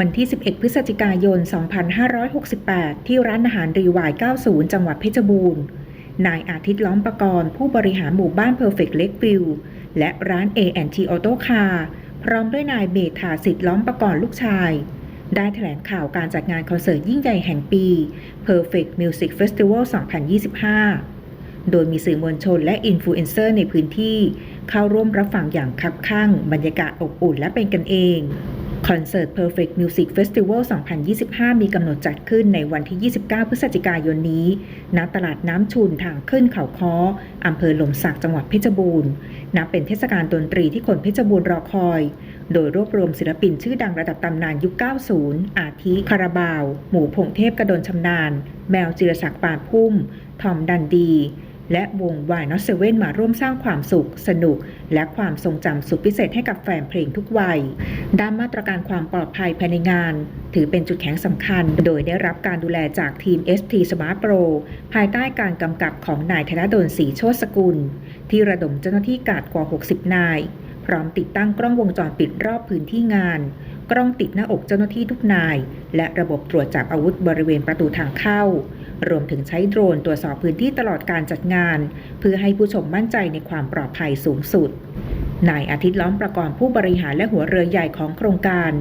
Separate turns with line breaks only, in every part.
วันที่ 11 พฤศจิกายน 2568 ที่ร้านอาหารรีวาย 90 จังหวัดเพชรบูรณ์ นายอาทิตย์ล้อมประกรณ์ผู้บริหารหมู่บ้าน Perfect Lakeview และร้าน A&T Auto Car พร้อมด้วยนายเบธาสิทธิ์ล้อมประกรณ์ลูกชาย ได้แถลงข่าวการจัดงานคอนเสิร์ตยิ่งใหญ่แห่งปี Perfect Music Festival 2025 โดยมีสื่อมวลชนและอินฟลูเอนเซอร์ในพื้นที่ เข้าร่วมรับฟังอย่างคับข้างบรรยากาศอบอุ่นและเป็นกันเอง คอนเสิร์ต Perfect Music Festival 2025 มีกำหนดจัดขึ้นในวันที่ 29 พฤศจิกายนนี้ ณ ตลาดน้ำชุนทางขึ้นเขาค้ออำเภอหลมสักจังหวัดเพชรบูรณ์ นับเป็นเทศกาลดนตรีที่คนเพชรบูรณ์รอคอย โดยรวบรวมศิลปินชื่อดังระดับตำนานยุค 90 อาทิ คาราบาว หมูผงเทพกระดนชำนาญ แมวจิรศักดิ์ปานพุ่ม ทอมดันดี และวงวายนอเซเว่นมาร่วมสร้างความสุข สนุก และความทรงจำสุดพิเศษให้กับแฟนเพลงทุกวัย ด้านมาตรการความปลอดภัยภายในงาน ถือเป็นจุดแข็งสำคัญ โดยได้รับการดูแลจากทีม ST Smart Pro ภายใต้การกำกับของนายธนดลศรีโชติสกุล ที่ระดมเจ้าหน้าที่กาดกว่า 60 นาย พร้อมติดตั้งกล้องวงจรปิดรอบพื้นที่งานกล้องติดหน้าอกเจ้าหน้าที่ทุกนาย และระบบตรวจจับอาวุธบริเวณประตูทางเข้า รวมถึงใช้โดรนตรวจสอบพื้นที่ตลอดการจัดงาน เพื่อให้ผู้ชมมั่นใจในความปลอดภัยสูงสุดนายอาทิตย์ล้อมประกอบผู้บริหารและหัวเรือใหญ่ของโครงการ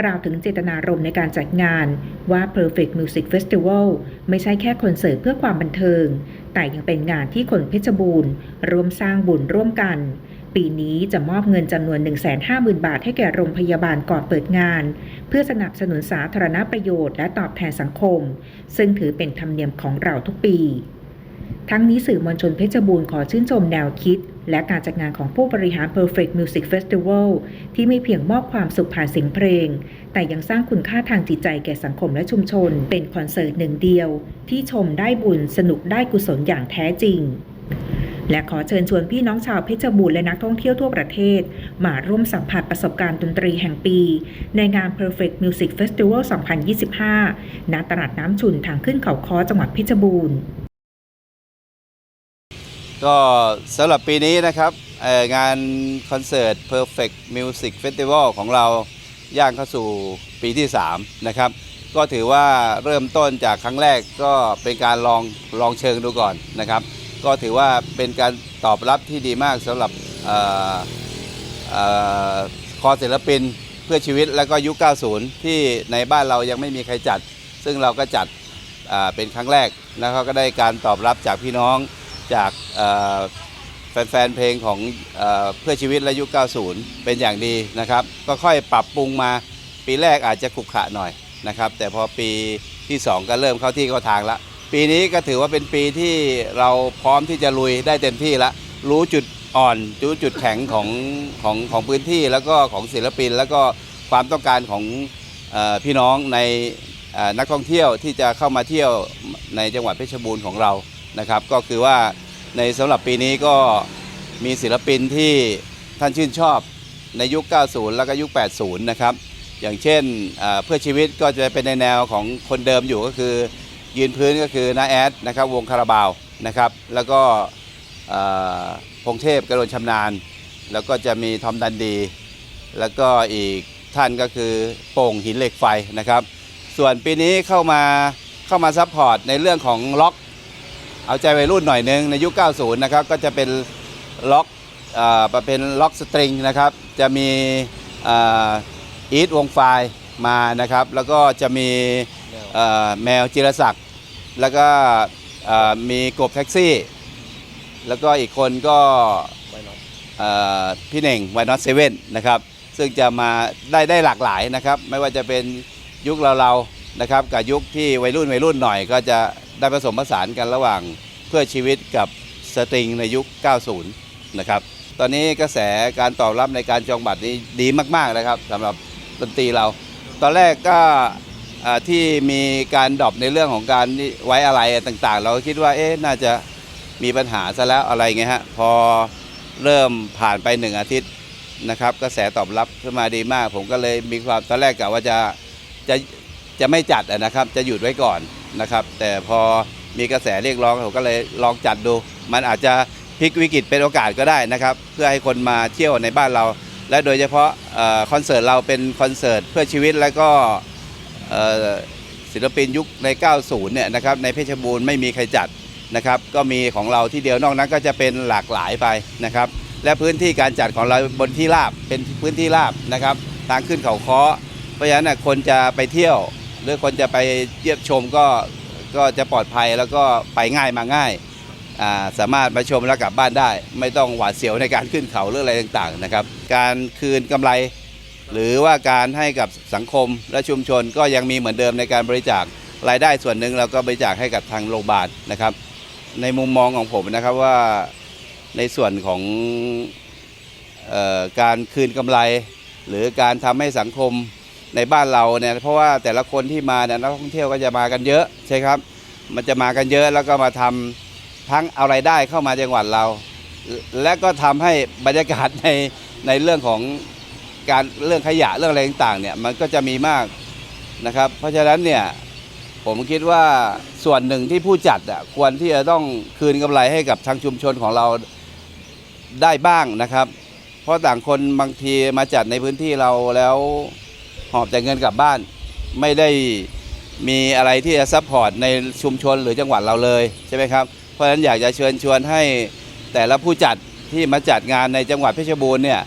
กล่าวถึงเจตนารมณ์ในการจัดงานว่า Perfect Music Festival ไม่ใช่แค่คอนเสิร์ตเพื่อความบันเทิง แต่ยังเป็นงานที่คนเพชรบูรณ์ร่วมสร้างบุญร่วมกัน ปีนี้จะมอบเงินจำนวน 150,000 บาทให้แก่โรงพยาบาลก่อนเปิดงาน เพื่อสนับสนุนสาธารณประโยชน์และตอบแทนสังคม ซึ่งถือเป็นธรรมเนียมของเราทุกปี ทั้งนี้สื่อมวลชนเพชรบูรณ์ขอชื่นชมแนวคิด และการจัดงานของผู้บริหาร Perfect Music Festival ที่ไม่เพียงมอบความสุขผ่านเสียงเพลง แต่ยังสร้างคุณค่าทางจิตใจแก่สังคมและชุมชน เป็นคอนเสิร์ตหนึ่งเดียว ที่ชมได้บุญสนุกได้กุศลอย่างแท้จริง และขอเชิญชวนพี่น้องชาวเพชรบูรณ์และนักท่องเที่ยวทั่วประเทศ มาร่วมสัมผัสประสบการณ์ดนตรีแห่งปี ในงาน Perfect Music Festival 2025 ณ ตลาดน้ำชุนทางขึ้นเขาค้อจังหวัดเพชรบูรณ์
ก็สำหรับปีนี้นะครับงานคอนเสิร์ต Perfect Music Festival ของเราย่างเข้าสู่ปีที่ 3 นะครับ ก็ถือว่าเริ่มต้นจากครั้งแรกก็เป็นการลองลองเชิงดูก่อนนะครับ ก็ถือว่าเป็นการตอบรับที่ดีมากสำหรับออคอศิลปินเพื่อชีวิตแล้วก็ยุค 90 ที่ในบ้านเรายังไม่มีใครจัด ซึ่งเราก็จัดเป็นครั้งแรกนะครับก็ได้การตอบรับจากพี่น้องจากแฟนๆ เพลงของเอเพื่อชีวิตและยุค 90 เป็นอย่างดีนะครับ ก็ค่อยปรับปรุงมาปีแรกอาจจะขรุขระหน่อยนะครับ แต่พอปีที่ 2 ก็เริ่มเข้าที่เข้าทางละ ปีนี้ก็ถือว่าเป็นปีที่เราพร้อมที่จะลุยได้เต็มที่ละรู้จุดอ่อนรู้จุดแข็งของของของพื้นที่แล้วก็ของศิลปิน แล้วก็ความต้องการของอพี่น้องในนักท่องเที่ยวที่จะเข้ามาเที่ยวในจังหวัดเพชรบูรณ์ของเรานะครับ ก็คือว่าในสำหรับปีนี้ก็มีศิลปินที่ท่านชื่นชอบในยุค 90 แล้วก็ยุค 80 นะครับ อย่างเช่นเอ่อเพื่อชีวิตก็จะเป็นในแนวของคนเดิมอยู่ก็คือ ยืนพื้นก็คือน้าแอดนะครับวงคาราบาวนะครับ แล้วก็พงเทพกระโดนชำนาญ แล้วก็จะมีทอมดันดี แล้วก็อีกท่านก็คือโป่งหินเหล็กไฟนะครับ ส่วนปีนี้เข้ามาเข้ามาซัพพอร์ตในเรื่องของล็อก เอาใจวัยรุ่นหน่อยนึงในยุค 90 นะครับ ก็จะเป็นล็อกเอ่อเป็นล็อกสตริงนะครับ จะมีอีทวงไฟมานะครับ แล้วก็จะมี แมวจิรศักดิ์แล้วก็มีกบแท็กซี่ แล้วก็อีกคนก็พี่เน่งไวนอตเซเว่นนะครับ ซึ่งจะมาได้ได้หลากหลายนะครับ ไม่ว่าจะเป็นยุคเราๆนะครับกับยุคที่วัยรุ่นวัยรุ่นหน่อย ก็จะได้ผสมผสานกันระหว่างเพื่อชีวิตกับสตริงในยุค 90 นะครับ ตอนนี้กระแสการตอบรับในการจองบัตรนี้ดีมากๆนะครับสำหรับดนตรีเรา ตอนแรกก็ ที่มีการดรอปในเรื่องของการไว้อะไรต่างๆ เราก็คิดว่าเอ๊ะน่าจะมีปัญหาซะแล้วอะไรเงี้ยฮะพอเริ่มผ่านไปหนึ่งอาทิตย์นะครับกระแสตอบรับขึ้นมาดีมาก ผมก็เลยมีความตอนแรกกะว่าจะจะจะไม่จัดนะครับ จะหยุดไว้ก่อนนะครับ แต่พอมีกระแสเรียกร้องผมก็เลยลองจัดดู มันอาจจะพลิกวิกฤตเป็นโอกาสก็ได้นะครับ เพื่อให้คนมาเที่ยวในบ้านเรา และโดยเฉพาะอ่อคอนเสิร์ตเราเป็นคอนเสิร์ตเพื่อชีวิตและก็ ศิลปินยุคใน 90 เนี่ยนะครับในเพชรบูรณ์ไม่มีใครจัดนะครับ ก็มีของเราที่เดียวนอกนั้นก็จะเป็นหลากหลายไปนะครับ และพื้นที่การจัดของเราบนที่ราบเป็นพื้นที่ราบนะครับทางขึ้นเขาเคาะเพราะฉะนั้นคนจะไปเที่ยว หรือคนจะไปเยี่ยมชมก็ก็จะปลอดภัยแล้วก็ไปง่ายมาง่ายสามารถมาชมแล้วกลับบ้านได้ ไม่ต้องหวาดเสียวในการขึ้นเขาหรืออะไรต่างๆนะครับ การคืนกำไร หรือว่าการให้กับสังคมและชุมชนก็ยังมีเหมือนเดิมในการบริจาครายได้ส่วนหนึ่งเราก็บริจาคให้กับทางโรงพยาบาลนะครับ ในมุมมองของผมนะครับว่าในส่วนของออการคืนกำไร หรือการทำให้สังคมในบ้านเราเนี่ยเพราะว่าแต่ละคนที่มาเนี่ยนักท่องเที่ยวก็จะมากันเยอะใช่ครับ มันจะมากันเยอะแล้วก็มาทำทั้งเอาไรายได้เข้ามาจังหวัดเรา และก็ทำให้บรรยากาศในในเรื่องของ การเรื่องขยะเรื่องอะไรต่างๆเนี่ยมันก็จะมีมากนะครับ เพราะฉะนั้นเนี่ยผมคิดว่าส่วนหนึ่งที่ผู้จัดอะควรที่จะต้องคืนกำไรให้กับทางชุมชนของเราได้บ้างนะครับ เพราะต่างคนบางทีมาจัดในพื้นที่เราแล้วหอบแต่เงินกลับบ้าน ไม่ได้มีอะไรที่จะซัพพอร์ตในชุมชนหรือจังหวัดเราเลยใช่ไหมครับ เพราะฉะนั้นอยากจะเชิญชวนให้แต่ละผู้จัดที่มาจัดงานในจังหวัดเพชรบูรณ์เนี่ย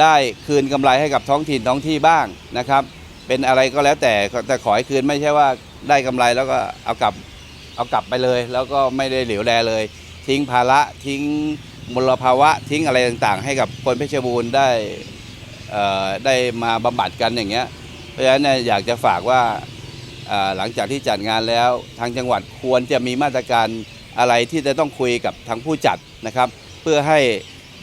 ได้คืนกำไรให้กับท้องถิ่นท้องที่บ้างนะครับ เป็นอะไรก็แล้วแต่แต่ขอให้คืนไม่ใช่ว่าได้กำไรแล้วก็เอากลับเอากลับไปเลย แล้วก็ไม่ได้เหลียวแลเลย ทิ้งภาระทิ้งมลภาวะทิ้งอะไรต่างๆ ให้กับคนเพชรบูรณ์ได้ได้มาบำบัดกันอย่างเงี้ยเพราะฉะนั้นอยากจะฝากว่าหลังจากที่จัดงานแล้ว ทางจังหวัดควรจะมีมาตรการอะไรที่จะต้องคุยกับทางผู้จัดนะครับ เพื่อให้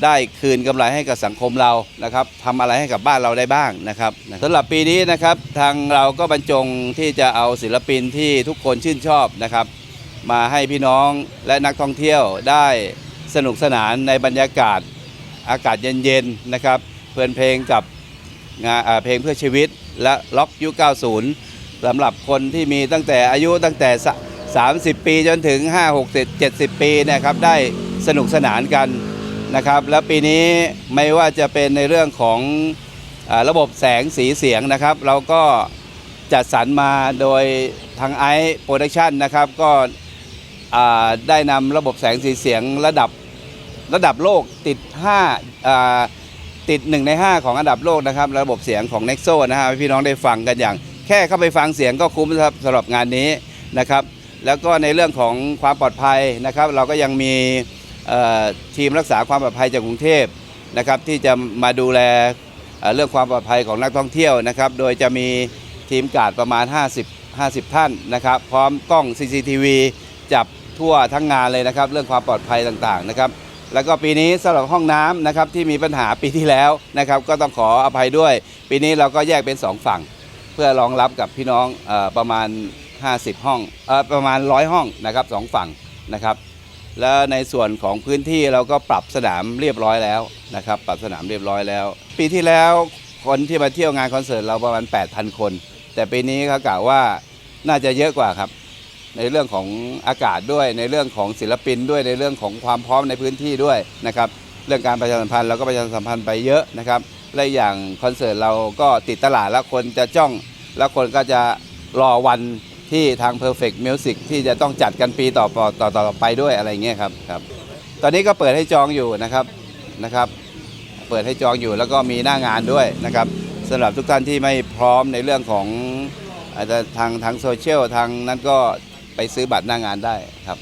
ได้คืนกำไรให้กับสังคมเรานะครับทำอะไรให้กับบ้านเราได้บ้างนะครับสำหรับปีนี้นะครับทางเราก็บรรจงที่จะเอาศิลปินที่ทุกคนชื่นชอบนะครับ มาให้พี่น้องและนักท่องเที่ยวได้สนุกสนานในบรรยากาศอากาศเย็นๆนะครับเพลินเพลงกับงานเพลงเพื่อชีวิตและล็อกยุค90สำหรับคนที่มีตั้งแต่อายุตั้งแต่สะ30 ปีจนถึง 5 6 7 70 ปีนะครับได้สนุกสนานกัน นะครับ แล้วปีนี้ไม่ว่าจะเป็นในเรื่องของอระบบแสงสีเสียงนะครับ เราก็จัดสรรมาโดยทางไอซ์โปรดักชันนะครับ ก็ได้นำระบบแสงสีเสียงระดับระดับโลกติด5อ่าติด 1 ใน 5 ของอันดับโลกนะครับ ระบบเสียงของ Nexo นะฮะพี่น้องได้ฟังกันอย่าง แค่เข้าไปฟังเสียงก็คุ้มครับสำหรับงานนี้นะครับ แล้วก็ในเรื่องของความปลอดภัยนะครับ เราก็ยังมี ทีมรักษาความปลอดภัยจากกรุงเทพนะครับที่จะมาดูแลเเรื่องความปลอดภัยของนักท่องเที่ยวนะครับ โดยจะมีทีมการดประมาณ 50 50 ท่านนะครับ พร้อมกล้อง CCTV จับทั่วทั้งงานเลยนะครับ เรื่องความปลอดภัยต่างๆนะครับ แล้วก็ปีนี้สำหรับห้องน้ำนะครับที่มีปัญหาปีที่แล้วนะครับ ก็ต้องขออภัยด้วย ปีนี้เราก็แยกเป็น 2 ฝั่ง เพื่อรองรับกับพี่น้องอประมาณ 50 ห้องอประมาณ 100 ห้องนะครับสองฝั่งนะครับ แล้วในส่วนของพื้นที่เราก็ปรับสนามเรียบร้อยแล้วนะครับ ปรับสนามเรียบร้อยแล้ว ปีที่แล้วคนที่มาเที่ยวงานคอนเสิร์ตเราประมาณ 8,000 คน แต่ปีนี้เขากล่าวว่าน่าจะเยอะกว่าครับ ในเรื่องของอากาศด้วย ในเรื่องของศิลปินด้วยในเรื่องของความพร้อมในพื้นที่ด้วยนะครับเรื่องการประชาสัมพันธ์เราก็ประชาสัมพันธ์ไปเยอะนะครับและอย่างคอนเสิร์ตเราก็ติดตลาดแล้วคนจะจ้อง แล้วคนก็จะรอวัน ที่ทาง Perfect Music ที่จะต้องจัดกันปีต่อต่อต่อต่อไปด้วยอะไรเงี้ยครับครับ ตอนนี้ก็เปิดให้จองอยู่นะครับนะครับ เปิดให้จองอยู่แล้วก็มีหน้างานด้วยนะครับสำหรับทุกท่านที่ไม่พร้อมในเรื่องของอาจจะทางทางโซเชียลทางนั้นก็ไปซื้อบัตรหน้างานได้ครับ